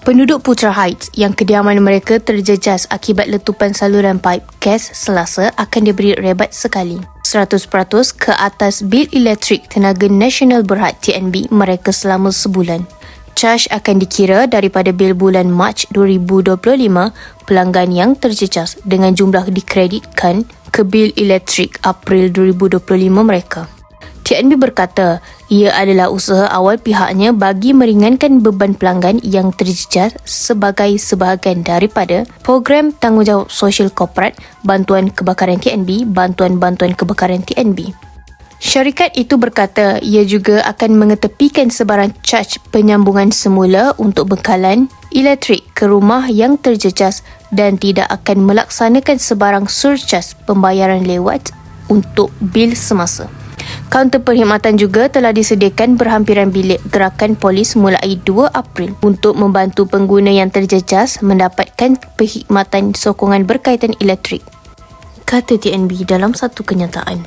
Penduduk Putra Heights yang kediaman mereka terjejas akibat letupan saluran pipe gas selasa akan diberi rebat sekali. 100% ke atas bil elektrik tenaga nasional berhad TNB mereka selama sebulan. Caj akan dikira daripada bil bulan Mac 2025 pelanggan yang terjejas dengan jumlah dikreditkan ke bil elektrik April 2025 mereka. TNB berkata ia adalah usaha awal pihaknya bagi meringankan beban pelanggan yang terjejas sebagai sebahagian daripada program tanggungjawab sosial korporat bantuan kebakaran TNB, bantuan-bantuan kebakaran TNB. Syarikat itu berkata ia juga akan mengetepikan sebarang caj penyambungan semula untuk bekalan elektrik ke rumah yang terjejas dan tidak akan melaksanakan sebarang surcharge pembayaran lewat untuk bil semasa. Kaunter perkhidmatan juga telah disediakan berhampiran bilik gerakan polis mulai 2 April untuk membantu pengguna yang terjejas mendapatkan perkhidmatan sokongan berkaitan elektrik. Kata TNB dalam satu kenyataan.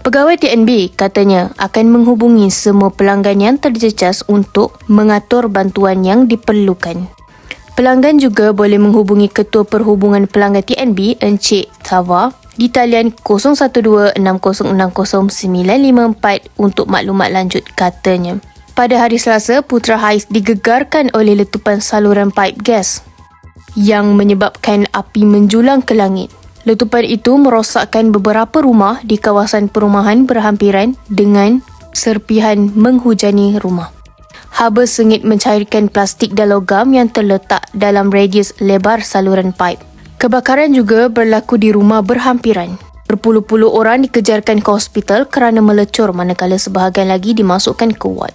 Pegawai TNB katanya akan menghubungi semua pelanggan yang terjejas untuk mengatur bantuan yang diperlukan. Pelanggan juga boleh menghubungi Ketua Perhubungan Pelanggan TNB Encik Tava di talian 0126060954 untuk maklumat lanjut katanya. Pada hari Selasa, Putra Hais digegarkan oleh letupan saluran pipe gas yang menyebabkan api menjulang ke langit. Letupan itu merosakkan beberapa rumah di kawasan perumahan berhampiran dengan serpihan menghujani rumah. Haba sengit mencairkan plastik dan logam yang terletak dalam radius lebar saluran pipe. Kebakaran juga berlaku di rumah berhampiran. Berpuluh-puluh orang dikejarkan ke hospital kerana melecur manakala sebahagian lagi dimasukkan ke ward.